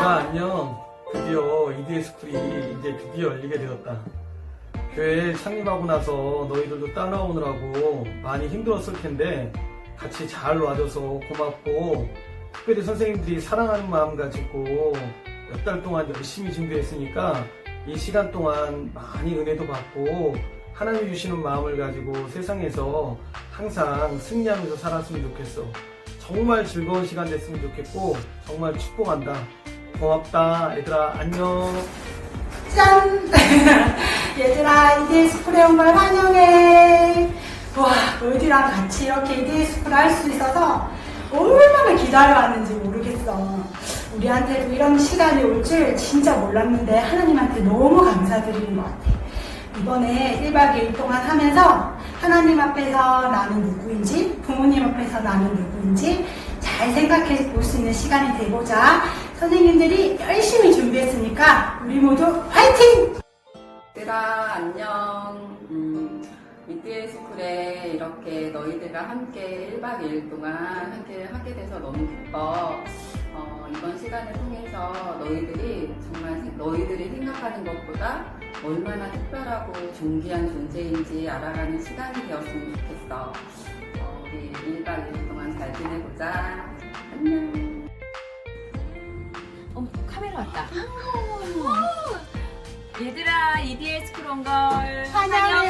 얘들아 안녕. 드디어 EDS 쿨이 이제 드디어 열리게 되었다. 교회 창립하고 나서 너희들도 따라오느라고 많이 힘들었을 텐데 같이 잘 와줘서 고맙고 특별히 선생님들이 사랑하는 마음 가지고 몇 달 동안 열심히 준비했으니까 이 시간 동안 많이 은혜도 받고 하나님 주시는 마음을 가지고 세상에서 항상 승리하면서 살았으면 좋겠어. 정말 즐거운 시간 됐으면 좋겠고 정말 축복한다 고맙다 얘들아 안녕 짠! 얘들아, EDS 쿨에 온걸 환영해. 와, 너희들이랑 같이 이렇게 쿨을 할수 있어서 얼마나 기다려왔는지 모르겠어. 우리한테도 이런 시간이 올 줄 진짜 몰랐는데 하나님한테 너무 감사드리는 것 같아. 이번에 1박 2일 동안 하면서 하나님 앞에서 나는 누구인지, 부모님 앞에서 나는 누구인지 잘 생각해 볼 수 있는 시간이 되고자 선생님들이 열심히 준비했으니까 우리 모두 화이팅! 얘들아 안녕. 음, 미드의 스쿨에 이렇게 너희들과 함께 1박 2일 동안 함께 하게 돼서 너무 기뻐. 어, 이번 시간을 통해서 너희들이 정말 생- 너희들이 생각하는 것보다 얼마나 특별하고 존귀한 존재인지 알아가는 시간이 되었으면 좋겠어. 어, 우리 1박 2일 동안 잘 지내보자 왔다. 얘들아 EDS 그런 걸 환영해. 이